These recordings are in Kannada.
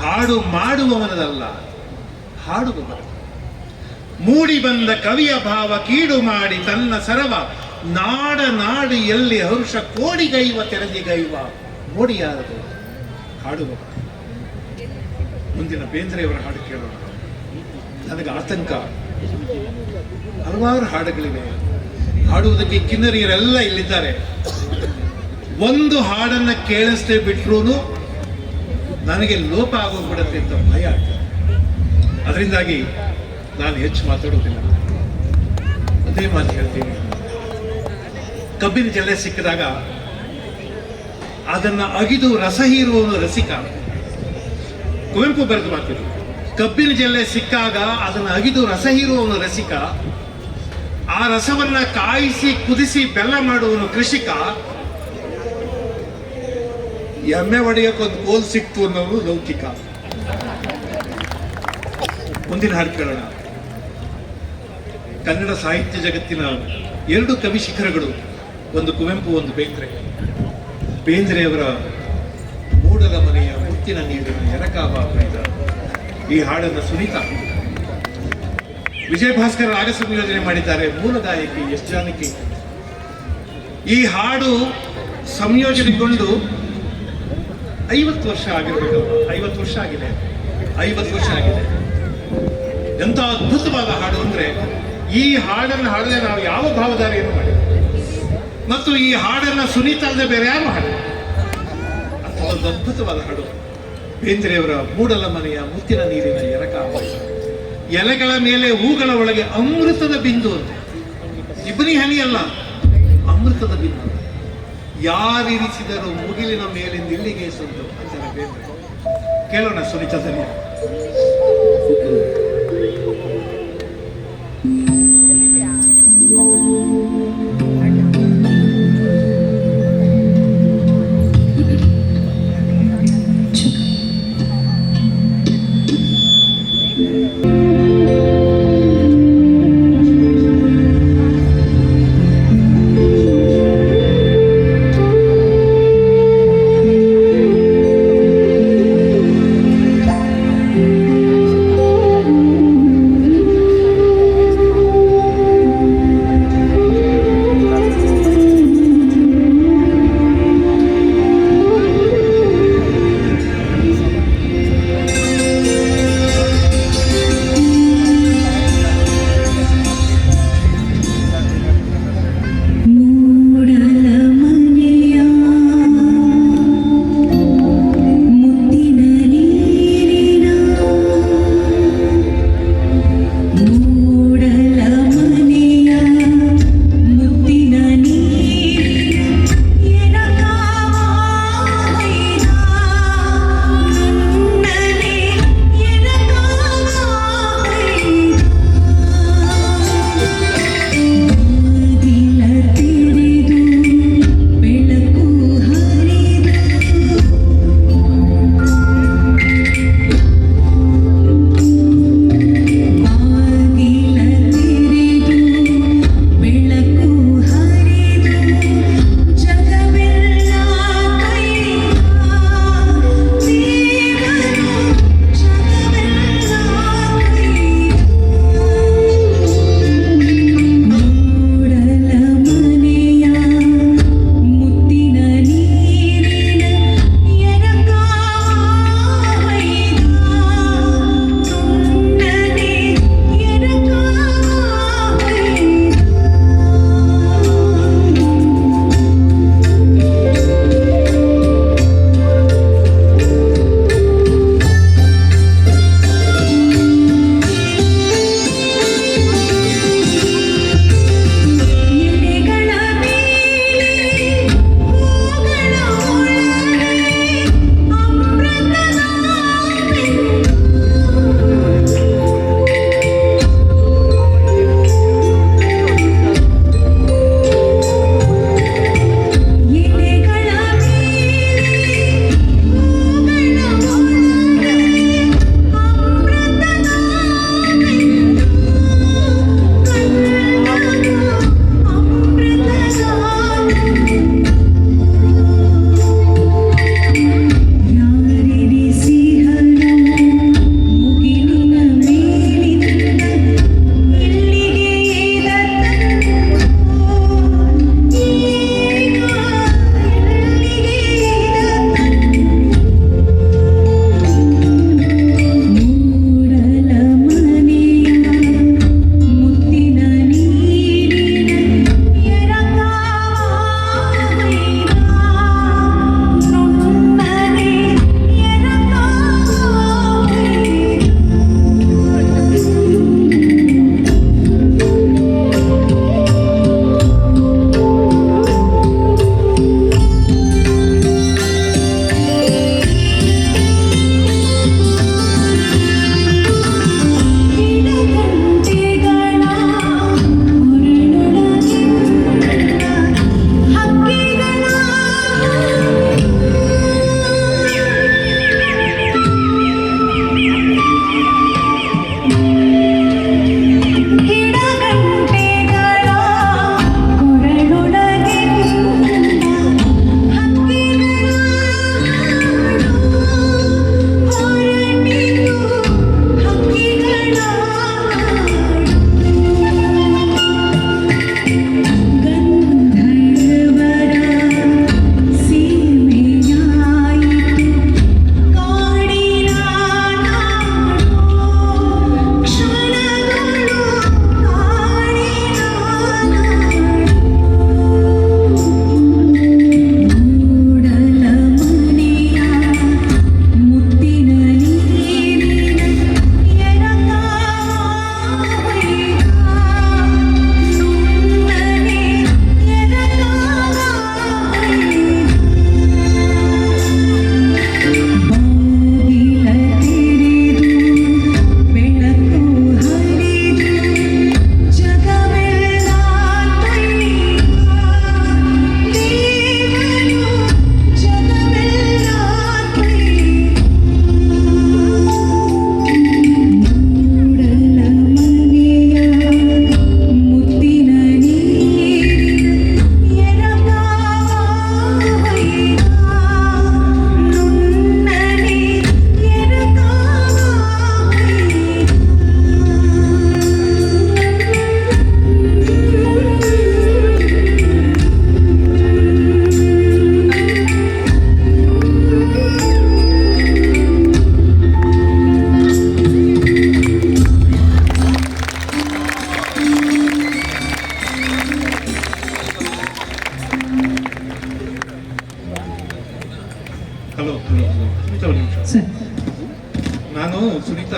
ಹಾಡು ಮಾಡುವವನದಲ್ಲ ಹಾಡುವವನ ಮೂಡಿ ಬಂದ ಕವಿಯ ಭಾವ ಕೀಡು ಮಾಡಿ ತನ್ನ ಸರವ ನಾಡ ನಾಡಿ ಎಲ್ಲಿ ಹರುಷ ಕೋಡಿಗೈವ ತೆರೆದಿಗೈವ ಮೋಡಿಯಾರದು ಹಾಡುವ ಮುಂದಿನ ಬೇಂದ್ರೆಯವರ ಹಾಡು ಕೇಳೋಣ ನನಗೆ ಆತಂಕ ಹಲವಾರು ಹಾಡುಗಳಿವೆ ಹಾಡುವುದಕ್ಕೆ ಕಿನ್ನರಿಯರೆಲ್ಲ ಇಲ್ಲಿದ್ದಾರೆ. ಒಂದು ಹಾಡನ್ನ ಕೇಳಿಸ್ದೆ ಬಿಟ್ರು ನನಗೆ ಲೋಪ ಆಗೋಗ್ಬಿಡತ್ತೆ ಅಂತ ಭಯ ಆಗ್ತದೆ. ಅದರಿಂದಾಗಿ ನಾನು ಹೆಚ್ಚು ಮಾತಾಡೋದಿಲ್ಲ ಅದೇ ಮಾತು ಹೇಳ್ತೀನಿ. ಕಬ್ಬಿನ ಜಲ್ಲೆ ಸಿಕ್ಕಿದಾಗ ಅದನ್ನು ಅಗಿದು ರಸ ಹೀರುವವನು ರಸಿಕ. ಕುವೆಂಪು ಬರೆದು ಮಾತಿದ್ರು ಕಬ್ಬಿನ ಜಲ್ಲೆ ಸಿಕ್ಕಾಗ ಅದನ್ನು ಅಗಿದು ರಸ ಹೀರುವವನು ರಸಿಕ. ಆ ರಸವನ್ನ ಕಾಯಿಸಿ, ಕುದಿಸಿ ಬೆಲ್ಲ ಮಾಡುವನು ಕೃಷಿಕ. ಎಮ್ಮೆ ಒಡೆಯಕ್ಕೊಂದು ಕೋಲ್ ಸಿಕ್ತು ಅನ್ನೋದು ಲೌಕಿಕ. ಮುಂದಿನ ಹಾಡು ಕೇಳೋಣ. ಕನ್ನಡ ಸಾಹಿತ್ಯ ಜಗತ್ತಿನ ಎರಡು ಕವಿ ಶಿಖರಗಳು ಒಂದು ಕುವೆಂಪು, ಒಂದು ಬೇಂದ್ರೆ. ಬೇಂದ್ರೆಯವರ ಮೂಡಲ ಮನೆಯ ಮುತ್ತಿನ ನೀರಿನ ಎರಕಾವ ಬರೆದ ಈ ಹಾಡನ್ನು ಸುನೀತಾ ವಿಜಯ ಭಾಸ್ಕರ್ ರಾಗ ಸಂಯೋಜನೆ ಮಾಡಿದ್ದಾರೆ. ಮೂಲ ಗಾಯಕಿ ಎಸ್ ಜಾನಕಿ. ಈ ಹಾಡು ಸಂಯೋಜನೆಗೊಂಡು ಐವತ್ತು ವರ್ಷ ಆಗಿರ್ಬೇಕು. ಐವತ್ತು ವರ್ಷ ಆಗಿದೆ. ಐವತ್ತು ವರ್ಷ ಆಗಿದೆ. ಎಂತ ಅದ್ಭುತವಾದ ಹಾಡು ಅಂದ್ರೆ ಈ ಹಾಡನ್ನು ಹಾಡದೆ ನಾವು ಯಾವ ಭಾವಧಾರೆಯನ್ನು ಮಾಡಿದ್ವಿ? ಮತ್ತು ಈ ಹಾಡನ್ನ ಸುನೀತಾ ಬೇರೆ ಯಾರು ಹಾಡು ಅಂತ ಒಂದು ಅದ್ಭುತವಾದ ಹಾಡು. ಬೇಂದ್ರೆಯವರ ಮೂಡಲ ಮನೆಯ ಮುತ್ತಿನ ನೀರಿನ ಎರಕ. ಎಲೆಗಳ ಮೇಲೆ ಹೂಗಳ ಒಳಗೆ ಅಮೃತದ ಬಿಂದು ಅಂತ. ಇಬ್ಬನಿ ಹನಿ ಅಲ್ಲ, ಅಮೃತದ ಬಿಂದು. ಯಾರಿರಿಸಿದರು ಮುಗಿಲಿನ ಮೇಲೆ ನಿಲ್ಲಿಗೆ ಬೇಂದ್ರೆ ಕೇಳೋಣ ಸುನೀತಾ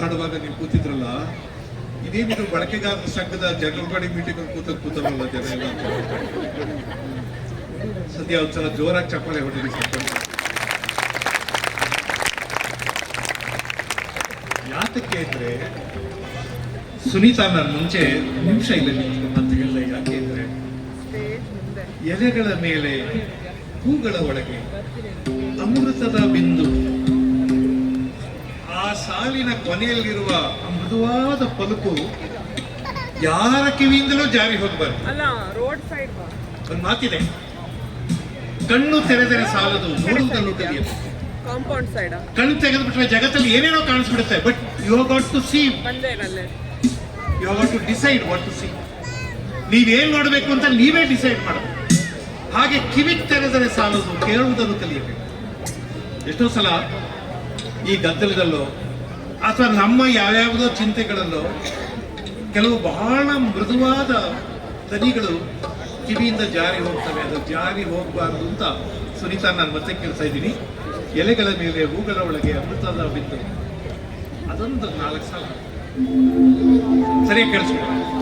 ಹಾಡುವಾಗ ನೀವು ಕೂತಿದ್ರಲ್ಲ ಇದೇನಿದು ಬಳಕೆಗಾರ ಸಂಘದ ಜನರಲ್ ಬಾಡಿ ಮೀಟಿಂಗ್ ಕೂತ ಕೂತಾರಲ್ಲ ಜನ ಎಲ್ಲ. ಸದ್ಯ ಒಂದ್ಸಲ ಜೋರಾಗಿ ಚಪ್ಪಾಳೆ ಹೊಡಿರಿ ಯಾತಕ್ಕೆ ಅಂದ್ರೆ, ಸುನೀತಾ ನಾನು ಮುಂಚೆ ನಿಮಿಷ ಇಲ್ಲ ಅಂತ ಹೇಳಿದೆ ಯಾಕೆ ಅಂದ್ರೆ, ಎಲೆಗಳ ಮೇಲೆ ಹೂಗಳ ಒಳಗೆ ಅಮೃತದ ಬಿಂದು ಸಾಲಿನ ಕೊನೆಯಲ್ಲಿರುವ ಮೃದುವಾದ ಪಲುಕು ಯಾರ ಕಿವಿಯಿಂದಲೂ ಜಾರಿ ಹೋಗಬಾರ್ದು. ಅಲ್ಲ ರೋಡ್ ಸೈಡ್ ಬಾ. ಒಂದು ಮಾತಿದೆ. ಕಣ್ಣು ತೆರೆದರೆ ಸಾಲದು ನೋಡುವುದನ್ನು ಕಲಿಯಬೇಕು ಕಾಂಪೌಂಡ್ ಸೈಡ್ ಕಣ್ಣು ತೆಗೆದುಬಿಟ್ರೆ ಜಗತ್ತಲ್ಲಿ ಏನೇನೋ ಕಾಣಿಸ್ಬಿಡುತ್ತೆ but you got to see you got to decide what to see ನೀವೇನ್ ನೋಡಬೇಕು ಅಂತ ನೀವೇ ಡಿಸೈಡ್ ಮಾಡಬೇಕು. ಹಾಗೆ ಕಿವಿಗೆ ತೆರೆದರೆ ಸಾಲದು ಕೇಳುವುದನ್ನು ಕಲಿಯಬೇಕು ಎಷ್ಟೋ ಸಲ ಈ ಗದ್ದಲದಲ್ಲೋ ಅಥವಾ ನಮ್ಮ ಯಾವ್ಯಾವುದೋ ಚಿಂತೆಗಳಲ್ಲೋ, ಕೆಲವು ಬಹಳ ಮೃದುವಾದ ತನಿಗಳು ಕಿವಿಯಿಂದ ಜಾರಿ ಹೋಗ್ತವೆ. ಅದು ಜಾರಿ ಹೋಗಬಾರ್ದು ಅಂತ ಸುನೀತಾ ನಾನು ಮತ್ತೆ ಕೇಳ್ತಾ ಇದ್ದೀನಿ. ಎಲೆಗಳ ಮೇಲೆ ಹೂಗಳ ಒಳಗೆ ಅಮೃತದ ಬಿದ್ದು ಅದೊಂದು ನಾಲ್ಕು ಸಲ. ಸರಿಯಾಗಿ ಕೇಳಿಸ್ಕೊಳ್ಳಿ.